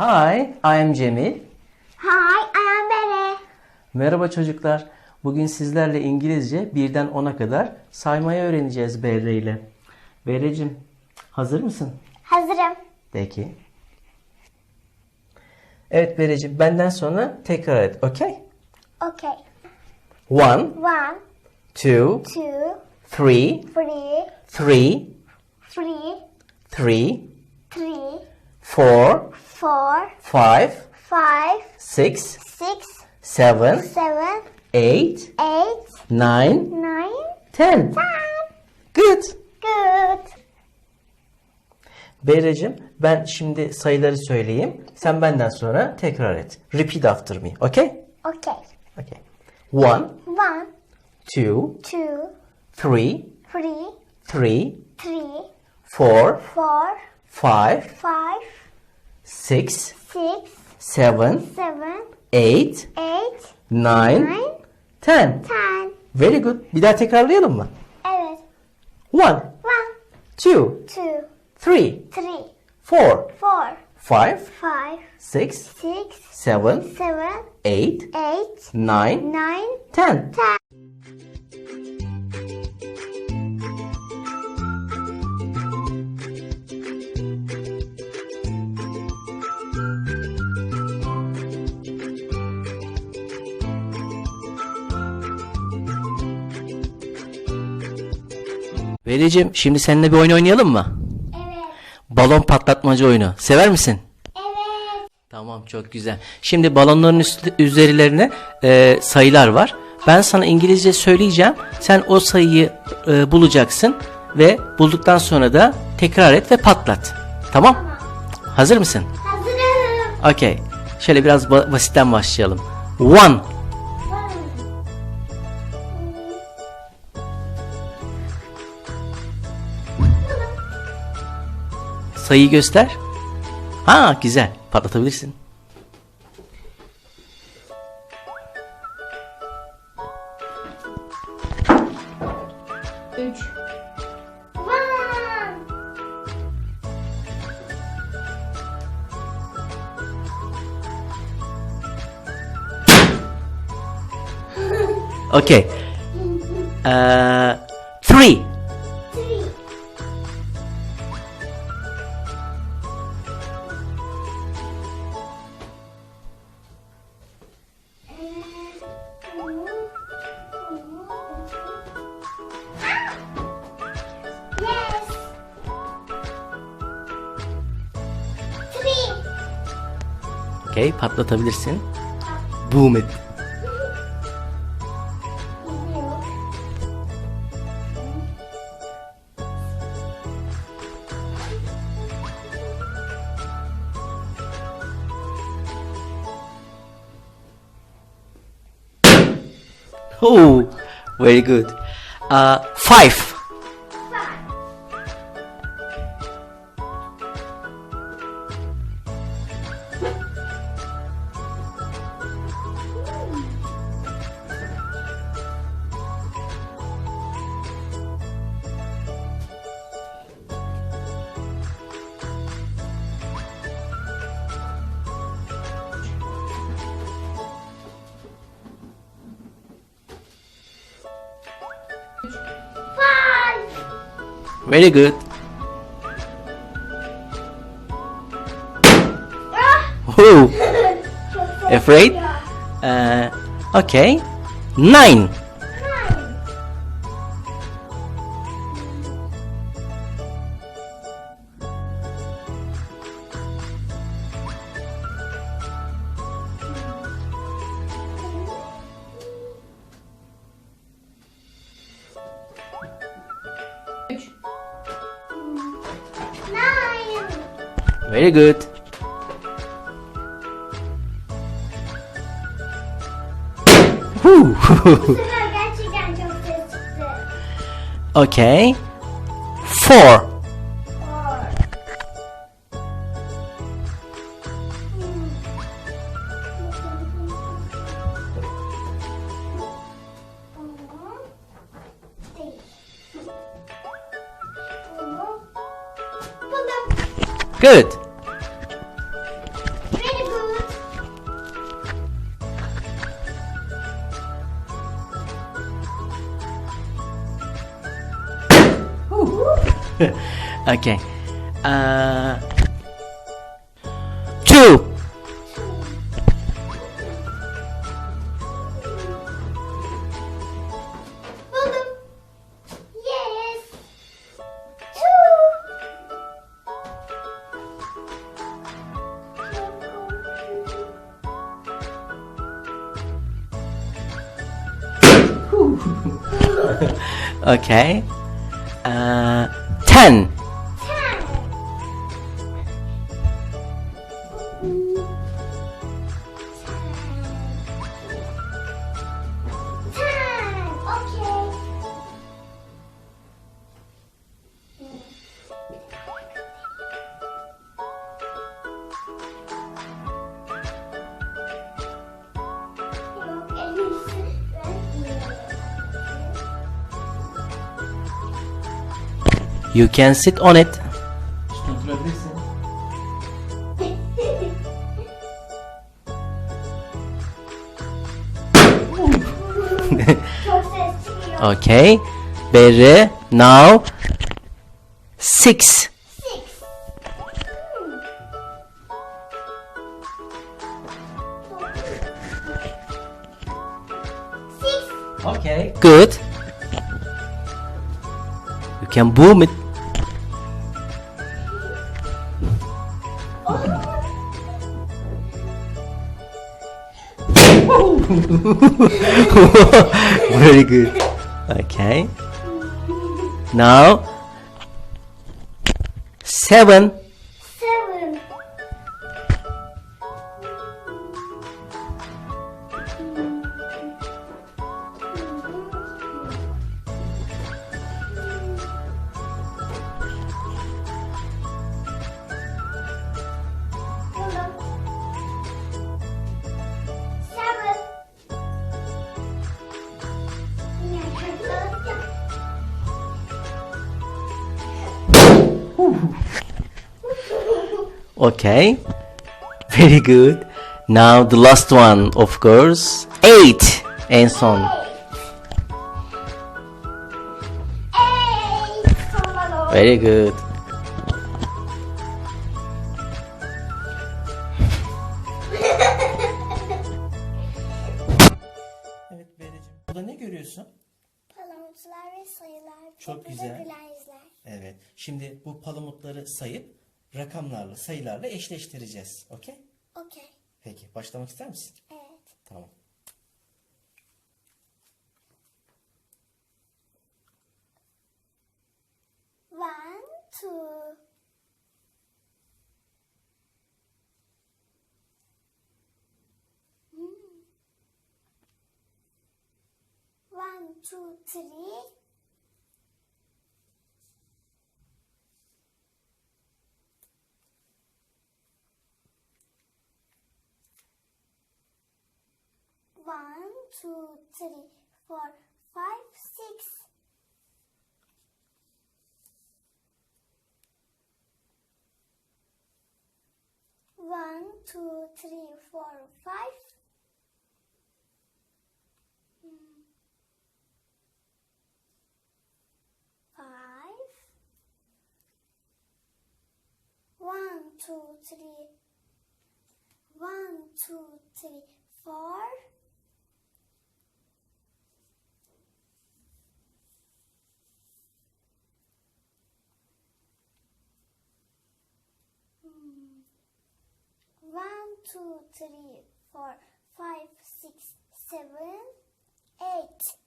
Hi, I'm Cemil. Hi, I am Bere. Merhaba çocuklar. Bugün sizlerle İngilizce birden 10'a kadar saymayı öğreneceğiz Berre ile. Berre'cim hazır mısın? Hazırım. Peki. Evet Berre'cim benden sonra tekrar et. Okay? Okay. One, One, two, two, three, three, three, three, three, three, four, four, five, five, six, six, seven, seven, eight, eight, nine, nine, ten. ten. Good. Good. Berre'cim ben şimdi sayıları söyleyeyim. Sen benden sonra tekrar et. Repeat after me. Okay? Okay. Okay. One, One, two, two, three, three, three, three, four, four, five, five, six, six, seven, seven, eight, eight, nine, nine, ten. ten. Very good. Bir daha tekrarlayalım mı? Evet. One, One, two, two, three, three, four, four, five, five, six, six, seven, seven, eight, eight, nine, nine, ten. ten. Berre'cim şimdi seninle bir oyun oynayalım mı? Evet. Balon patlatmacı oyunu. Sever misin? Evet. Tamam çok güzel. Şimdi balonların üstü, üzerlerine e, sayılar var. Ben sana İngilizce söyleyeceğim. Sen o sayıyı e, bulacaksın ve bulduktan sonra da tekrar et ve patlat. Tamam? Hazır mısın? Hazırım. Okay. Şöyle biraz ba- basitten başlayalım. One, sayıyı göster. Ha güzel. Patlatabilirsin. Üç. Okay. Uh, three. Three. Okay, patlatabilirsin. Boom et. Oh, very good. Uh. Five. Very good. Ah. Oh, Çok sevdim afraid? ya. Uh, okay. Nine. Nine. Nine. Very good. Whew. Bu sefer gerçekten çok ses çıktı. okay. Four. Good. okay. Uh Okay. You can sit on it. İşte oturabilirsin. Çok ses çıkıyor. Okay. Berre. Now. Six. Okay. Good. Can boom it. Very good. Okay. Now. Seven. Okay. Very good. Now the last one, of course. Eight. En son. Very good. Evet Bereciğim. Burada ne görüyorsun? Palamutlar ve sayılar. Çok güzel. Evet. Şimdi bu palamutları sayıp rakamlarla, sayılarla eşleştireceğiz. Okey? Okey. Peki. Başlamak ister misin? Evet. Tamam. One, two. Hmm. One, two, three. One, two, three, four, five, six. One, two, three, four, five. Five. One, two, three. One, two, three, four. Two, three, four, five, six, seven, eight.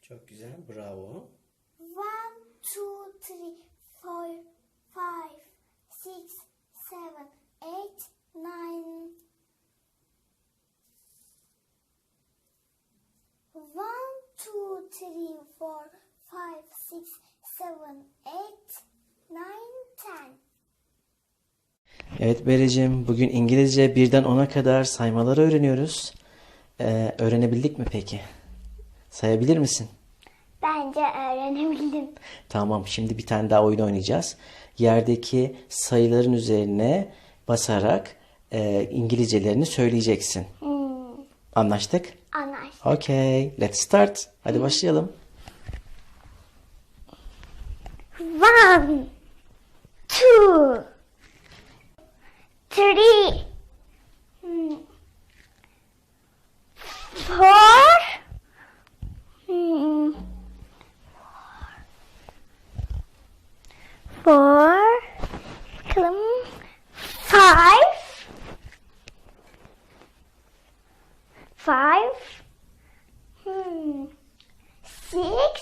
Çok güzel. Bravo. One, two, three, four, five, six, seven, eight, nine. One, two, three, four, five, six, seven, eight, nine, ten. Evet Bereciğim, bugün İngilizce birden 10'a kadar saymaları öğreniyoruz. Ee, öğrenebildik mi peki? Sayabilir misin? Bence öğrenebildim. Tamam, şimdi bir tane daha oyun oynayacağız. Yerdeki sayıların üzerine basarak e, İngilizcelerini söyleyeceksin. Anlaştık? Anlaştık. Okay, let's start. Hadi başlayalım. One, five, hmm, six,